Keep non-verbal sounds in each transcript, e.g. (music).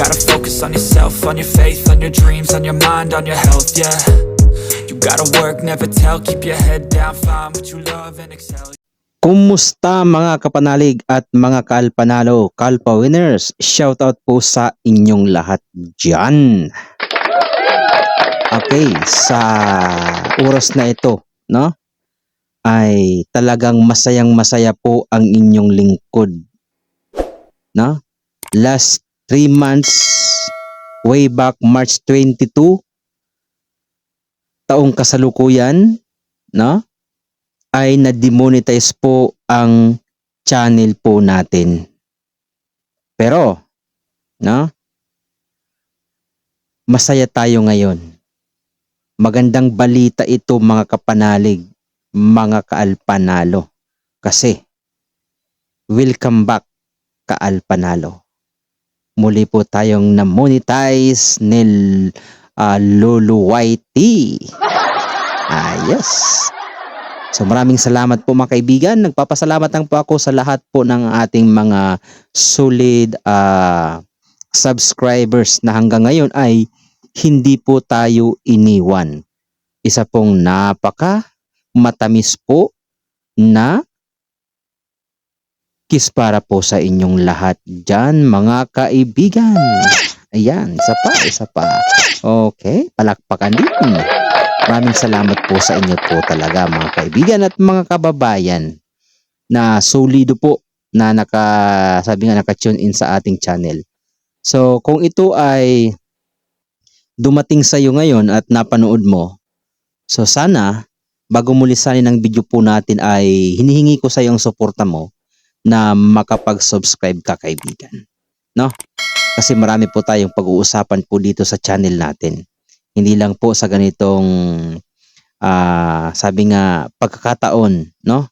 gotta focus on yourself, on your faith, on your dreams, on your mind, on your health, yeah. You gotta work, never tell, keep your head down, find what you love and excel. Kumusta mga kapanalig at mga kalpanalo, kalpa winners? Shoutout po sa inyong lahat dyan. Okay, sa oras na ito, no? Ay talagang masayang masaya po ang inyong lingkod. No? Last 3 months, way back March 22, taong kasalukuyan, no? ay na-demonetize po ang channel po natin. Pero, no? Masaya tayo ngayon. Magandang balita ito mga kapanalig, mga kaalpanalo. Kasi, welcome back kaalpanalo. Muli po tayong na-monetize ni uh, Lolo Whitey. Ah, yes. So maraming salamat po mga kaibigan. Nagpapasalamat lang po ako sa lahat po ng ating mga solid uh, subscribers na hanggang ngayon ay hindi po tayo iniwan. Isa pong napaka matamis po na kiss para po sa inyong lahat dyan mga kaibigan. Ayan, isa pa, isa pa. Okay, palakpakan din. Maraming salamat po sa inyo po talaga mga kaibigan at mga kababayan na solido po na naka sabi nga naka-tune in sa ating channel. So kung ito ay dumating sa iyo ngayon at napanood mo, so sana bago muli lisanin ang video po natin ay hinihingi ko sa iyo ang suporta mo na makapag-subscribe ka kaibigan. No? Kasi marami po tayong pag-uusapan po dito sa channel natin. Hindi lang po sa ganitong uh, sabi nga pagkakataon, no?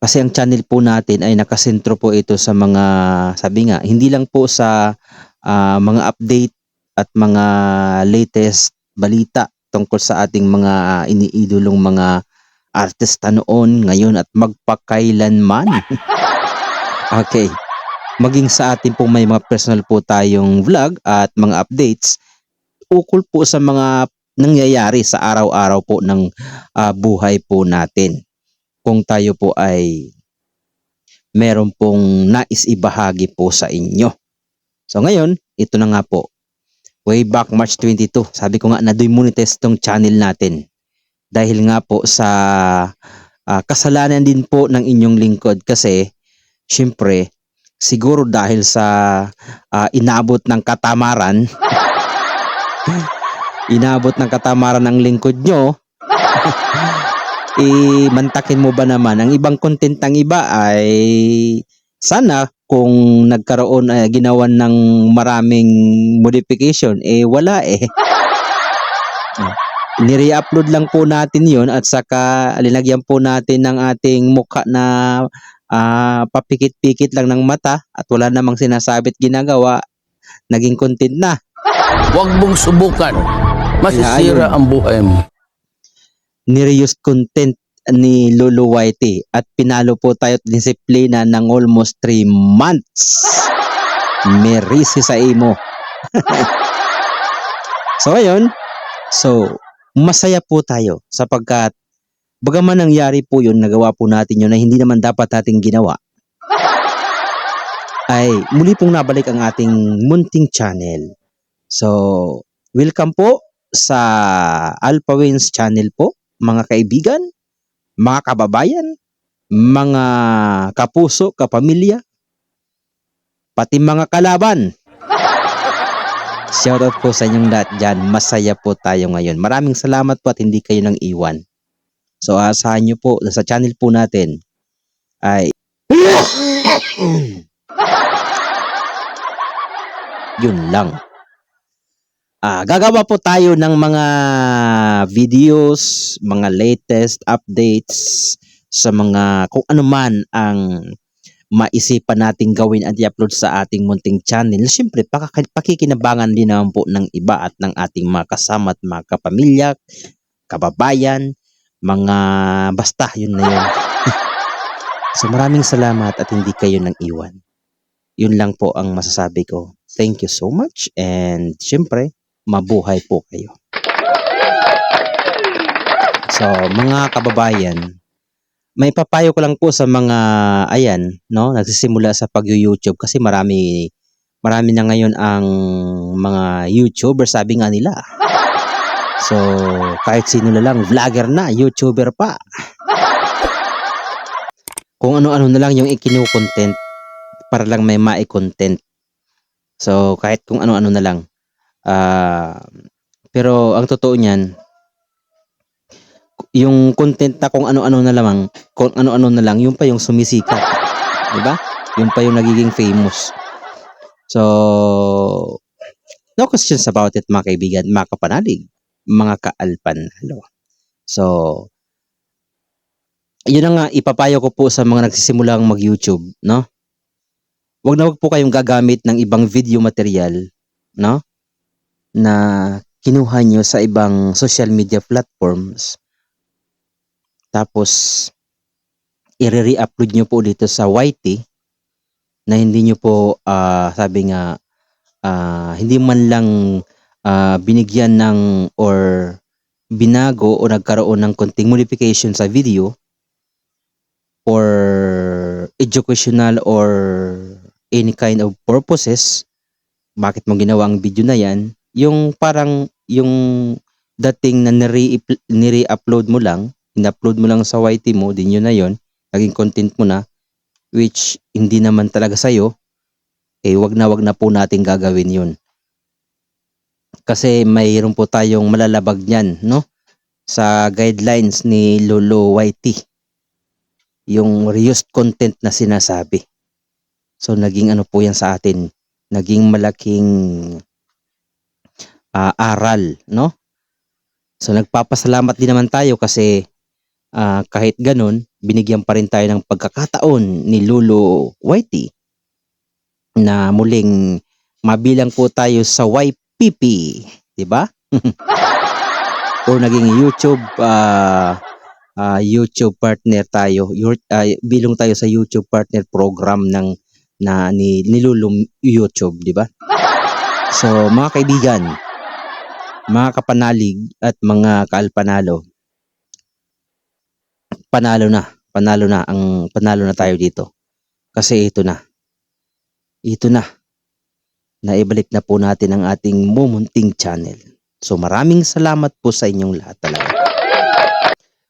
Kasi ang channel po natin ay nakasentro po ito sa mga sabi nga hindi lang po sa uh, mga update at mga latest balita tungkol sa ating mga iniidolong mga artista noon, ngayon at magpakailanman. (laughs) okay. Maging sa atin po may mga personal po tayong vlog at mga updates ukol po sa mga nangyayari sa araw-araw po ng uh, buhay po natin. Kung tayo po ay meron pong nais ibahagi po sa inyo. So ngayon, ito na nga po. Way back March 22, sabi ko nga na monetize tong channel natin. Dahil nga po sa uh, kasalanan din po ng inyong lingkod kasi syempre siguro dahil sa uh, inabot ng katamaran (laughs) inabot ng katamaran ng lingkod nyo, (laughs) i-mantakin mo ba naman? Ang ibang content ng iba ay sana kung nagkaroon ay uh, ginawan ng maraming modification, eh wala eh. (laughs) Nire-upload lang po natin yon at saka linagyan po natin ng ating mukha na uh, papikit-pikit lang ng mata at wala namang sinasabit ginagawa, naging content na. Huwag mong subukan. Masisira ang buhay mo. Nireuse content ni Lolo Whitey at pinalo po tayo at disiplina ng almost 3 months. Merisi sa imo. (laughs) so ayun, so masaya po tayo sapagkat bagaman nangyari po yun, nagawa po natin yun na hindi naman dapat ating ginawa (laughs) ay muli pong nabalik ang ating munting channel So, welcome po sa Alpha Wins channel po, mga kaibigan, mga kababayan, mga kapuso, kapamilya, pati mga kalaban. Shoutout po sa inyong lahat dyan. Masaya po tayo ngayon. Maraming salamat po at hindi kayo nang iwan. So asahan nyo po sa channel po natin ay (coughs) yun lang. Ah, gagawa po tayo ng mga videos, mga latest updates sa mga kung ano man ang maisipan nating gawin at i-upload sa ating munting channel. Siyempre, pakikinabangan din naman po ng iba at ng ating mga kasama at mga kapamilya, kababayan, mga basta, yun na yun. (laughs) so maraming salamat at hindi kayo nang iwan. Yun lang po ang masasabi ko. thank you so much and syempre, mabuhay po kayo. So, mga kababayan, may papayo ko lang po sa mga ayan, no, nagsisimula sa pag-YouTube kasi marami marami na ngayon ang mga YouTuber sabi nga nila. So, kahit sino na lang, vlogger na, YouTuber pa. Kung ano-ano na lang yung ikinu-content para lang may mai-content. So, kahit kung ano-ano na lang. Ah, pero ang totoo niyan, yung content na kung ano-ano na lamang, kung ano-ano na lang, yun pa yung sumisikat. 'Di ba? Yun pa yung nagiging famous. So, no questions about it mga kaibigan, mga kapanalig, mga kaalpanalo. So, yun ang nga ipapayo ko po sa mga nagsisimulang mag-YouTube, no? Huwag na huwag po kayong gagamit ng ibang video material, no? Na kinuha nyo sa ibang social media platforms. Tapos, i-re-upload nyo po dito sa YT na hindi nyo po, ah, sabi nga, ah, hindi man lang ah, binigyan ng or binago o nagkaroon ng konting modification sa video or educational or any kind of purposes bakit mo ginawa ang video na yan? Yung parang yung dating na nire- nire-upload mo lang in-upload mo lang sa YT mo din yun na yun naging content mo na which hindi naman talaga sa'yo eh wag na wag na po natin gagawin yun. Kasi mayroon po tayong malalabag niyan no? Sa guidelines ni Lolo YT yung reused content na sinasabi. So naging ano po yan sa atin naging malaking ah, aral no? So nagpapasalamat din naman tayo kasi ah, kahit ganun binigyan pa rin tayo ng pagkakataon ni Lolo YT na muling mabilang po tayo sa YPP, 'di ba? (laughs) o naging YouTube ah ah, YouTube partner tayo, Yu- ah, bilong tayo sa YouTube partner program ng na ni nilulum YouTube, 'di ba? So, mga kaibigan, mga kapanalig at mga kaalpanalo, panalo na, panalo na ang panalo na tayo dito. Kasi ito na. Ito na. Naibalik na po natin ang ating mumunting channel. So maraming salamat po sa inyong lahat talaga.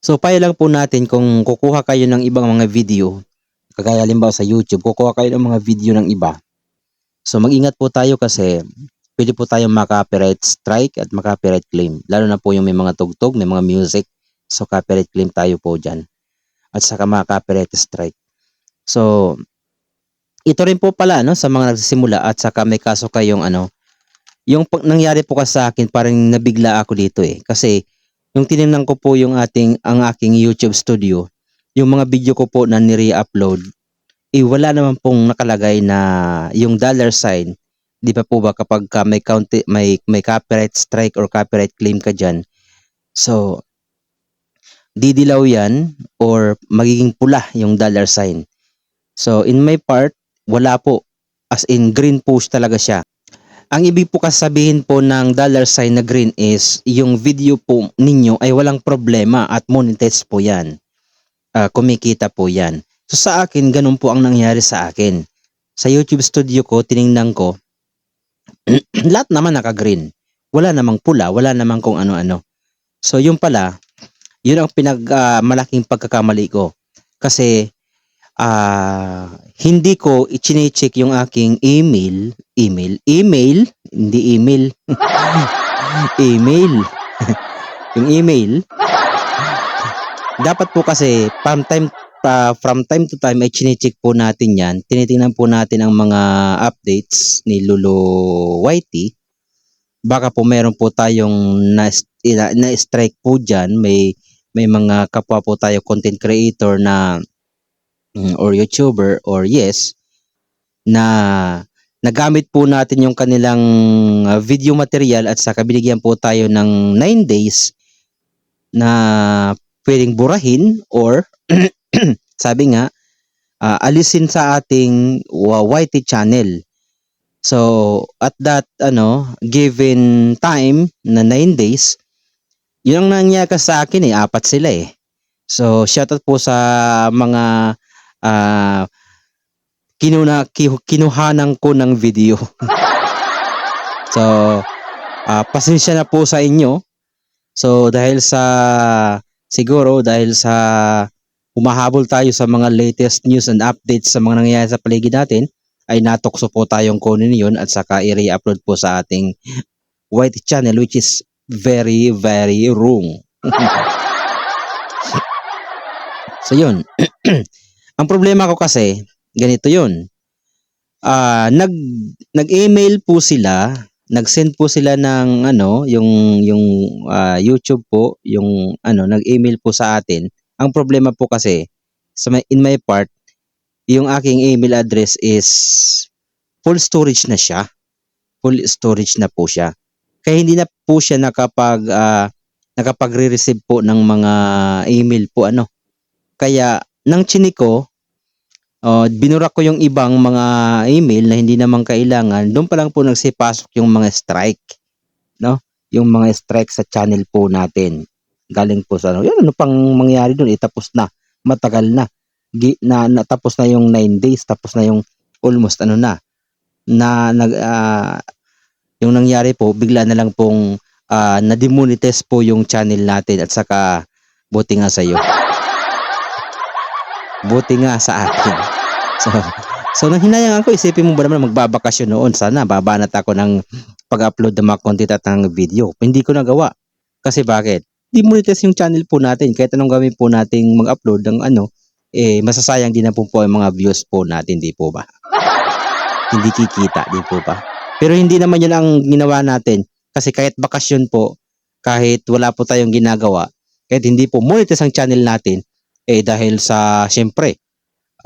So payo lang po natin kung kukuha kayo ng ibang mga video, kagaya halimbawa sa YouTube, kukuha kayo ng mga video ng iba. So mag-ingat po tayo kasi pwede po tayong maka-copyright strike at maka-copyright claim. Lalo na po yung may mga tugtog, may mga music. So copyright claim tayo po dyan. At saka maka-copyright strike. So ito rin po pala no sa mga nagsisimula at saka may kaso kayong ano yung nangyari po kasi sa akin parang nabigla ako dito eh kasi yung tinignan ko po yung ating ang aking YouTube studio yung mga video ko po na nire-upload eh wala naman pong nakalagay na yung dollar sign di ba po ba kapag ka may county, may may copyright strike or copyright claim ka diyan so didilaw yan or magiging pula yung dollar sign so in my part wala po. As in, green po talaga siya. Ang ibig po kasabihin po ng dollar sign na green is yung video po ninyo ay walang problema at monetize po yan. Ah, kumikita po yan. So sa akin, ganun po ang nangyari sa akin. Sa YouTube studio ko, tiningnan ko, (clears throat) lahat naman naka-green. Wala namang pula, wala namang kung ano-ano. So yun pala, yun ang pinag ah, malaking pagkakamali ko. Kasi ah hindi ko i-check yung aking email, email, email, hindi email, (laughs) email, (laughs) yung email. Dapat po kasi from time ah, from time to time ay chinecheck po natin yan. Tinitingnan po natin ang mga updates ni Lolo Whitey. Baka po meron po tayong na, na strike po dyan. May, may mga kapwa po tayo content creator na mm, or YouTuber or yes na nagamit po natin yung kanilang uh, video material at saka binigyan po tayo ng 9 days na pwedeng burahin or (clears throat) sabi nga uh, alisin sa ating YT channel. So, at that, ano, given time na 9 days, yun ang nangyari kasi sa akin eh, apat sila eh. So, shoutout po sa mga ah kinuna, ki- kinuhanan ko ng video. (laughs) so, ah pasensya na po sa inyo. So, dahil sa, siguro, dahil sa humahabol tayo sa mga latest news and updates sa mga nangyayari sa paligid natin, ay natokso po tayong kunin yun at saka i-re-upload po sa ating white channel which is very, very wrong. so yun. (clears throat) Ang problema ko kasi, ganito yun. Ah, nag nag-email po sila, nag-send po sila ng ano, yung yung ah, YouTube po, yung ano, nag-email po sa atin. Ang problema po kasi sa my, in my part, yung aking email address is full storage na siya. Full storage na po siya. Kaya hindi na po siya nakapag ah, nakapagre-receive po ng mga email po ano. Kaya nang chiniko, oh, binura ko yung ibang mga email na hindi naman kailangan. Doon pa lang po nagsipasok yung mga strike, no? Yung mga strike sa channel po natin. Galing po sa ano. Yan, ano pang mangyari doon? Eh, tapos na. Matagal na. Gi, na, na tapos na yung 9 days, tapos na yung almost ano na na nag ah, yung nangyari po bigla na lang pong ah, na-demonetize po yung channel natin at saka buti nga sa iyo. Buti nga sa akin. So, so nang hinayang ako, isipin mo ba naman magbabakasyon noon? Sana babanat ako ng pag-upload ng mga content at ng video. Hindi ko nagawa. Kasi bakit? Demonetize yung channel po natin. Kahit anong gawin po nating mag-upload ng ano, eh masasayang din na po po ang mga views po natin, di po ba? hindi kikita, di po ba? Pero hindi naman yun ang ginawa natin. Kasi kahit bakasyon po, kahit wala po tayong ginagawa, kahit hindi po monetize ang channel natin, eh dahil sa, syempre,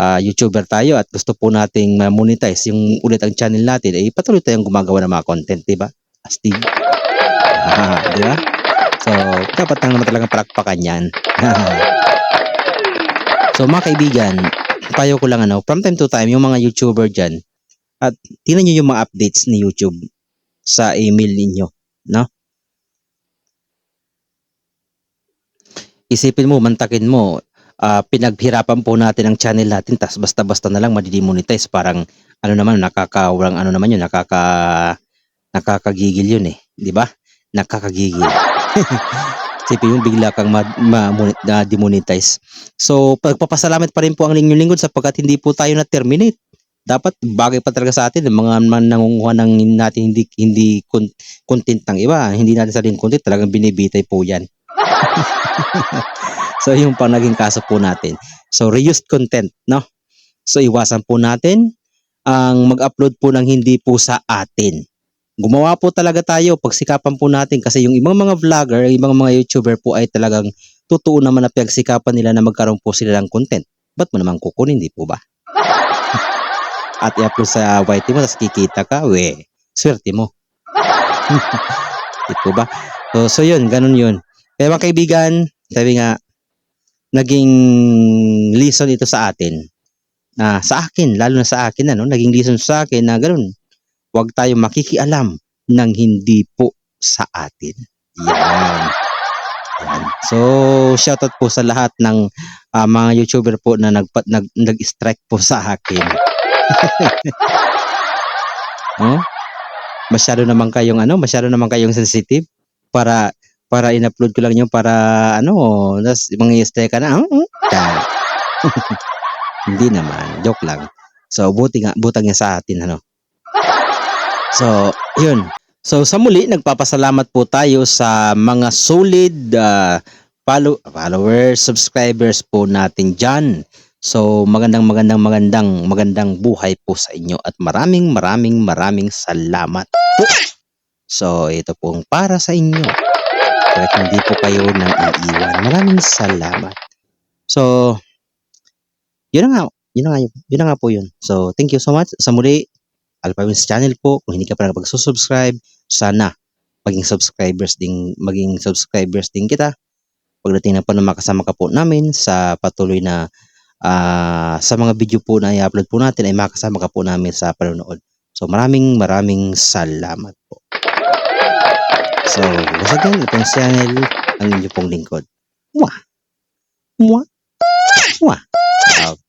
ah, YouTuber tayo at gusto po nating ma-monetize yung ulit ang channel natin, eh patuloy tayong gumagawa ng mga content, di ba? Astig. Ah, di ba? So, dapat lang naman talagang palakpakan yan. (laughs) so, mga kaibigan, payo ko lang ano, from time to time, yung mga YouTuber dyan, at tingnan nyo yung mga updates ni YouTube sa email ninyo, no? Isipin mo, mantakin mo, ah, pinaghirapan po natin ang channel natin, tas basta-basta na lang madidemonetize, parang ano naman, nakakawalang ano naman yun, nakaka, nakakagigil yun eh, di ba? Nakakagigil. (laughs) Isipin mo, bigla kang ma, ma, demonetize. So, pagpapasalamat pa rin po ang inyong lingkod sapagkat hindi po tayo na-terminate dapat bagay pa talaga sa atin yung mga man nangunguha ng natin hindi hindi con- content ng iba. Hindi natin sariling content talagang binibitay po yan. (laughs) So yung pang naging kaso po natin. So reused content no? So iwasan po natin ang mag-upload po ng hindi po sa atin. Gumawa po talaga tayo pagsikapan po natin kasi yung ibang mga vlogger ibang mga youtuber po ay talagang totoo naman na pagsikapan nila na magkaroon po sila ng content. Ba't mo naman kukunin? Di po ba at i-upload sa YT mo, tapos kikita ka, we, swerte mo. (laughs) Ito ba? So, so yun, ganun yun. Kaya mga kaibigan, sabi nga, naging lesson ito sa atin. Na sa akin, lalo na sa akin, ano, naging lesson sa akin na ganun. Huwag tayo makikialam ng hindi po sa atin. Yan. Yan. So, shoutout po sa lahat ng ah, mga YouTuber po na nag, nag, nag-strike po sa akin. (laughs) oh? Masyado naman kayong ano, masyado naman kayong sensitive para para in-upload ko lang yung para ano, mga stay ka na. Ta. (laughs) Hindi naman, joke lang. So, buti nga, butang niya sa atin, ano. So, yun. So, sa muli, nagpapasalamat po tayo sa mga solid ah, follow, followers, subscribers po natin dyan. So magandang magandang magandang magandang buhay po sa inyo at maraming maraming maraming salamat po. So ito pong para sa inyo. Kahit hindi po kayo nang iiwan. Maraming salamat. So yun na nga, yun na nga, yun na nga po yun. So thank you so much. Sa muli, Alpha Wins channel po. Kung hindi ka pa nakapag-subscribe, sana maging subscribers din maging subscribers din kita. Pagdating na po na makasama ka po namin sa patuloy na ah, sa mga video po na i-upload po natin ay makasama ka po namin sa panonood. So maraming maraming salamat po. So, once again, itong channel, ang inyo pong lingkod. Mwah! Mwah! Mwah! Okay.